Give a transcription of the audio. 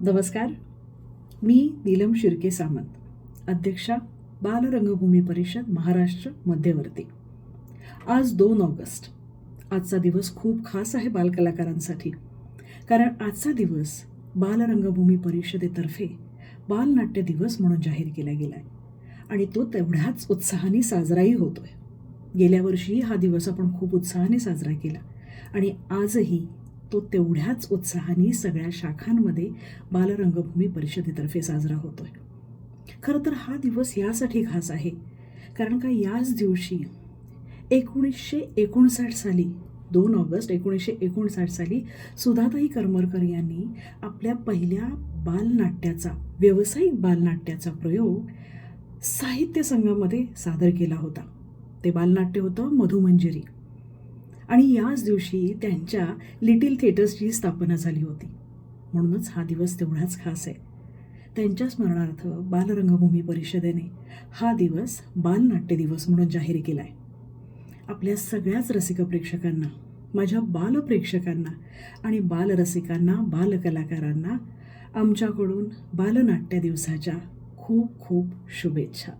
नमस्कार. मी नीलम शिर्के सामंत अध्यक्षा बालरंगभूमी परिषद महाराष्ट्र मध्यवर्ती. आज दोन ऑगस्ट. आजचा दिवस खूप खास आहे बालकलाकारांसाठी. कारण आजचा दिवस बालरंगभूमी परिषदेतर्फे बालनाट्य दिवस म्हणून जाहीर केला गेला आहे आणि तो तेवढ्याच उत्साहाने साजराही होतोय. गेल्या वर्षी हा दिवस आपण खूप उत्साहाने साजरा केला. आणि आजही तो तेवढ्याच उत्साहाने सगळ्या शाखांमध्ये बालरंगभूमी परिषदेतर्फे साजरा होतोय. खरं तर हा दिवस यासाठी खास आहे कारण का याच दिवशी एकोणीसशे एकोणसाठ साली दोन ऑगस्ट एकोणीसशे एकोणसाठ साली सुधाताई करमरकर यांनी आपल्या पहिल्या बालनाट्याचा व्यावसायिक बालनाट्याचा प्रयोग साहित्य संघामध्ये सादर केला होता. ते बालनाट्य होतं मधुमंजरी. आणि याच दिवशी त्यांच्या लिटिल थिएटर्सची स्थापना झाली होती. म्हणूनच हा दिवस तेवढाच खास आहे. त्यांच्या स्मरणार्थ बालरंगभूमी परिषदेने हा दिवस बालनाट्य दिवस म्हणून जाहीर केला आहे आपल्या सगळ्याच रसिक प्रेक्षकांना माझ्या बालप्रेक्षकांना आणि बालरसिकांना बालकलाकारांना आमच्याकडून बालनाट्य दिवसाच्या खूप खूप शुभेच्छा.